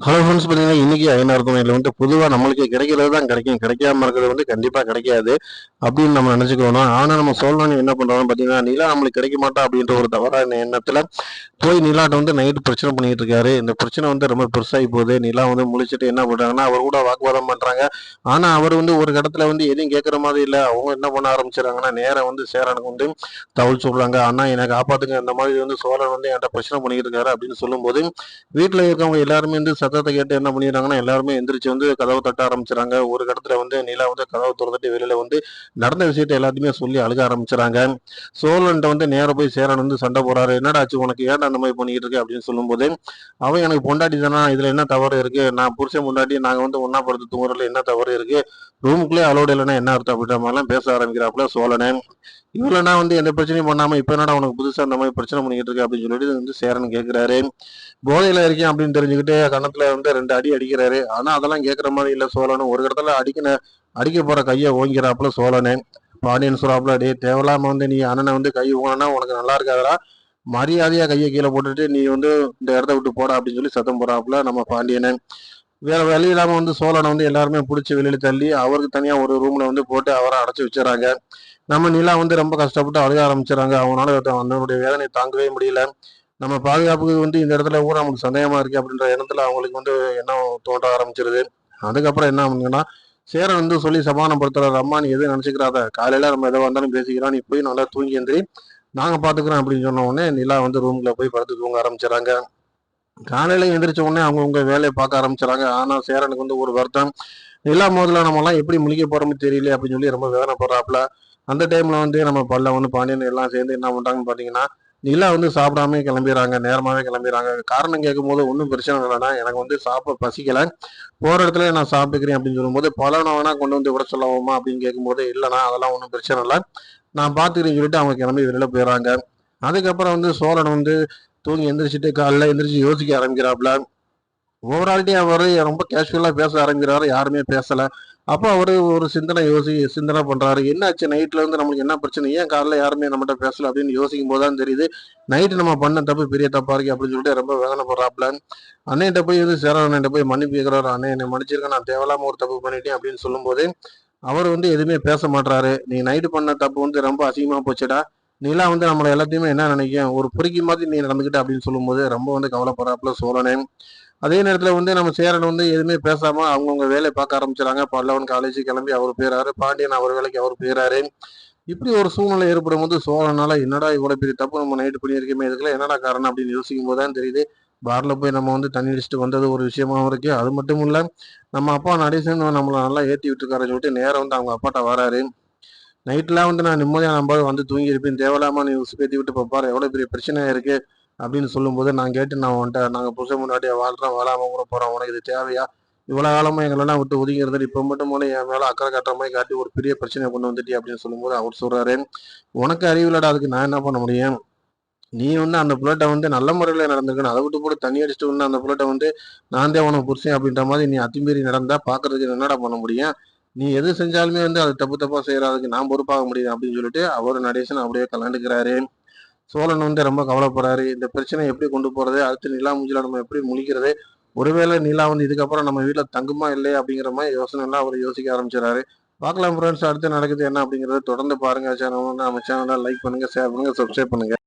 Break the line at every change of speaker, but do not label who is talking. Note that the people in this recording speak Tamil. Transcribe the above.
ஹலோ ஃப்ரெண்ட்ஸ் பார்த்தீங்கன்னா இன்னைக்கு ஐநூறு துணையில் வந்து பொதுவாக நம்மளுக்கு கிடைக்கிறது தான் கிடைக்கும். கிடைக்காம இருக்கிறது வந்து கண்டிப்பாக கிடைக்காது அப்படின்னு நம்ம நினச்சிக்கணும் ஆனால் நம்ம சொல்லணும் என்ன பண்ணுறோம்னு பார்த்தீங்கன்னா நிலா நம்மளுக்கு கிடைக்க மாட்டா அப்படின்ற ஒரு தவறான எண்ணத்தில் போய் நிலாட்ட வந்து நைட்டு பிரச்சனை பண்ணிட்டு இருக்காரு. இந்த பிரச்சனை வந்து ரொம்ப பெருசாகி போகுது. நிலா வந்து முழிச்சிட்டு என்ன பண்ணுறாங்கன்னா அவர் கூட வாக்குவாதம் பண்ணுறாங்க ஆனால் அவர் வந்து ஒரு இடத்துல வந்து எதையும் கேட்குற மாதிரி இல்லை. அவங்க என்ன பண்ண ஆரம்பிச்சிடறாங்கன்னா நேரம் வந்து சேரனுக்கு வந்து தகவல் சொல்கிறாங்க அண்ணா என்னை காப்பாற்றுங்க இந்த மாதிரி வந்து சோழன் வந்து என்கிட்ட பிரச்சனை பண்ணிட்டு இருக்காரு அப்படின்னு சொல்லும்போது வீட்டில் இருக்கவங்க எல்லாருமே வந்து சத்தத்தை கேட்டு என்ன பண்ணிடுறாங்கன்னா எல்லாருமே எந்திரிச்சு வந்து கதவை தட்ட ஆரம்பிச்சுறாங்க. ஒரு இடத்துல வந்து நிலா வந்து கதவை திறந்துட்டு வெளியில வந்து நடந்த விஷயத்த எல்லாத்தையுமே சொல்லி அழுக ஆரம்பிச்சுறாங்க. சோழன்ட்ட வந்து நேர போய் சேரன் வந்து சண்டை போறாரு என்னடா ஆச்சு? உனக்கு ஏன்டா அந்த மாதிரி பண்ணிக்கிட்டு இருக்கு? அப்படின்னு சொல்லும்போது அவன் எனக்கு பொண்டாட்டி தானா? இதுல என்ன தவறு இருக்கு? நான் புருஷன் பொண்டாட்டி நாங்க வந்து ஒன்னா படுத்து தூங்குறதுல என்ன தவறு இருக்கு? ரூமுக்குள்ளே அலோடு இல்லைன்னா என்ன அர்த்தம்? அப்படின்ற மாதிரிலாம் பேச ஆரம்பிக்கிறாப்புல சோழனே. இவ்வளோனா வந்து எந்த பிரச்சனையும் பண்ணாம இப்ப என்னடா உனக்கு புதுசா அந்த மாதிரி பிரச்சனை பண்ணிக்கிட்டு இருக்கு? அப்படின்னு சொல்லிட்டு வந்து சேரன் கேட்குறாரு போதையில் இருக்கேன் அப்படின்னு தெரிஞ்சுக்கிட்டு கன்னத்துல வந்து ரெண்டு அடி அடிக்கிறாரு. ஆனா அதெல்லாம் கேட்கற மாதிரி இல்ல சோழனும் ஒரு இடத்துல அடிக்கின அடிக்க போற கையை ஓங்கிறாப்புல சோழனே. பாண்டியன் சொல்றாப்புல டே தேவையில்லாம வந்து நீ அண்ணனை வந்து கை ஓங்கினா உனக்கு நல்லா இருக்காதடா. மரியாதையா கையை கீழே போட்டுட்டு நீ வந்து இந்த இடத்த விட்டு போடா அப்படின்னு சொல்லி சத்தம் போறாப்புல நம்ம பாண்டியனை. வேற வழி இல்லாம வந்து சோழனை வந்து எல்லாருமே பிடிச்சி வெளியில தள்ளி அவருக்கு தனியா ஒரு ரூம்ல வந்து போட்டு அவரை அடைச்சி வச்சுறாங்க நம்ம நிலா வந்து ரொம்ப கஷ்டப்பட்டு அழுக ஆரம்பிச்சிடறாங்க. அவனால அவனுடைய வேதனை தாங்கவே முடியல. நம்ம பாதுகாப்புக்கு வந்து இந்த இடத்துல ஊர் நமக்கு சந்தேகமாக இருக்குது அப்படின்ற இடத்துல அவங்களுக்கு வந்து எண்ணம் தோன்ற ஆரம்பிச்சிருது. அதுக்கப்புறம் என்ன பண்ணுங்கன்னா சேரன் வந்து சொல்லி சமாதானப்படுத்துறாரு. அம்மா நீ எதுவும் நினச்சிக்கிறாத காலையில் நம்ம எதை வந்தாலும் பேசிக்கிறோம். நீ போய் நல்லா தூங்கி எந்திரி. நாங்கள் பாத்துக்கிறோம் அப்படின்னு சொன்ன உடனே நிலா வந்து ரூமில் போய் படுத்து தூங்க ஆரம்பிச்சிடறாங்க. காலையில் எந்திரிச்ச உடனே அவங்கவுங்க வேலையை பார்க்க ஆரம்பிச்சிடறாங்க. ஆனால் சேரனுக்கு வந்து ஒரு வருத்தம். நிலா மோதில் நம்மலாம் எப்படி முழிக்க போகிறோம்னு தெரியல அப்படின்னு சொல்லி ரொம்ப வேதனைப்படுறாப்புல. அந்த டைமில் வந்து நம்ம பல்ல வந்து பாண்டியன் எல்லாம் சேர்ந்து என்ன பண்ணுறாங்கன்னு பார்த்தீங்கன்னா நிலா வந்து சாப்பிடாம கிளம்பிடுறாங்க நேரமாவே கிளம்பிடுறாங்க காரணம் கேட்கும் போது ஒன்றும் பிரச்சனை இல்லைன்னா எனக்கு வந்து சாப்பிட பசிக்கல. போகிற இடத்துல நான் சாப்பிட்டுக்கிறேன் அப்படின்னு சொல்லும்போது பழம் வேணா கொண்டு வந்து விட சொல்லவோமா அப்படின்னு கேட்கும்போது இல்லைண்ணா அதெல்லாம் ஒன்றும் பிரச்சனை இல்லை. நான் பார்த்துக்கிறேன்னு சொல்லிட்டு அவங்க கிளம்பி வெளியில் போயிடுறாங்க அதுக்கப்புறம் வந்து சோழன் வந்து தூங்கி எந்திரிச்சிட்டு காலைல எந்திரிச்சு யோசிக்க ஆரம்பிக்கிறாப்புல. ஓவராலிட்டி அவர் ரொம்ப கேஷுவலாக பேச ஆரம்பிக்கிறாரு. யாருமே பேசல. அப்போ அவரு ஒரு சிந்தனை யோசி சிந்தனை பண்றாரு. என்னாச்சு? நைட்ல இருந்து நம்மளுக்கு என்ன பிரச்சனை? ஏன் காலைல யாருமே நம்மகிட்ட பேசல அப்படின்னு யோசிக்கும் போதுதான் தெரியுது. நைட்டு நம்ம பண்ண தப்பு பெரிய தப்பா இருக்கு அப்படின்னு சொல்லிட்டு ரொம்ப வேதனைப்படுறாப்புல அண்ணன்ட்ட போய் வந்து சேர அண்ணன் போய் மன்னிப்பு கேட்கிறாரு அண்ணன் என்னை மன்னிச்சிருக்கேன் நான் தேவையில்லாம ஒரு தப்பு பண்ணிட்டேன் அப்படின்னு சொல்லும்போது அவர் வந்து எதுவுமே பேச மாட்டாரு நீ நைட்டு பண்ண தப்பு வந்து ரொம்ப அசிங்கமா போச்சுடா. நீலாம் வந்து நம்மளை எல்லாத்தையுமே என்ன நினைக்கும்? ஒரு பொறுக்கி மாதிரி நீ நடந்துக்கிட்ட அப்படின்னு சொல்லும்போது ரொம்ப வந்து கவலைப்படுறாப்புல சோழனே. அதே நேரத்தில் வந்து நம்ம சேரன் வந்து எதுவுமே பேசாம அவங்கவுங்க வேலையை பார்க்க ஆரம்பிச்சிடாங்க பல்லவன் காலேஜ் கிளம்பி அவர் போயிறாரு. பாண்டியன் அவர் வேலைக்கு அவர் போயிறாரு. இப்படி ஒரு சூழ்நிலை ஏற்படும் போது சோழனால என்னடா இவ்வளோ பெரிய தப்பு நம்ம நைட்டு பண்ணியிருக்கோமே இதுக்குள்ள என்னடா காரணம் அப்படின்னு யோசிக்கும் போது தான் தெரியுது பார்ல போய் நம்ம வந்து தண்ணி அடிச்சுட்டு வந்தது ஒரு விஷயமாவும் இருக்கு. அது மட்டும் இல்லை நம்ம அப்பா நடேசன் நம்மளை நல்லா ஏற்றி விட்டுருக்காருன்னு சொல்லிட்டு நேரம் வந்து அவங்க அப்பாட்ட வராரு. நைட்லாம் வந்து நான் நிம்மதியாக நம்ம வந்து தூங்கி இருப்பேன் தேவையில்லாம நீ பேத்தி விட்டு பாப்பாரு. எவ்வளோ பெரிய பிரச்சனையாக இருக்கு. அப்படின்னு சொல்லும்போது நான் கேட்டு நான் உன்ட்ட நாங்கள் புருஷன் முன்னாடியே வாழ்றோம் வாழாம கூட போகிறோம் உனக்கு இது தேவையா? இவ்வளோ காலமாக எங்களெல்லாம் விட்டு ஒதுங்கிறது இப்போ மட்டும் போல என் மேலே அக்கறை கட்டுற மாதிரி காட்டி ஒரு பெரிய பிரச்சனையை கொண்டு வந்துட்டி அப்படின்னு சொல்லும்போது அவர் சொல்கிறாரு உனக்கு அறிவில்லடா அதுக்கு நான் என்ன பண்ண முடியும்? நீ வந்து அந்த புள்ளட்டை வந்து நல்ல முறையில் நடந்துக்கணும் அதை விட்டு போட்டு தண்ணி அடிச்சுட்டு வந்து அந்த புள்ளட்டை வந்து நான் தான் உனக்கு புருஷன் அப்படின்ற மாதிரி நீ அத்துமீறி நடந்தால் பார்க்கறதுக்கு என்னடா பண்ண முடியும்? நீ எது செஞ்சாலுமே வந்து அது தப்பு தப்பா அதுக்கு நான் பொறுப்பாக முடியும் அப்படின்னு சொல்லிட்டு அவர் நடேசன் அப்படியே கலந்துக்கிறாரு சோழன் வந்து ரொம்ப கவலைப்படுறாரு. இந்த பிரச்சனை எப்படி கொண்டு போறது? அடுத்து நிலா மூஞ்சில நம்ம எப்படி முழிக்கிறது? ஒருவேளை நிலா வந்து இதுக்கப்புறம் நம்ம வீட்டில் தங்குமா இல்லையா அப்படிங்கிற மாதிரி யோசனை எல்லாம் அவர் யோசிக்க ஆரம்பிச்சிடறாரு. பார்க்கலாம் ஃப்ரெண்ட்ஸ் அடுத்து நடக்குது என்ன அப்படிங்கிறத தொடர்ந்து பாருங்க. சேனல் நம்ம சேனலை லைக் பண்ணுங்க ஷேர் பண்ணுங்க சப்ஸ்கிரைப் பண்ணுங்க.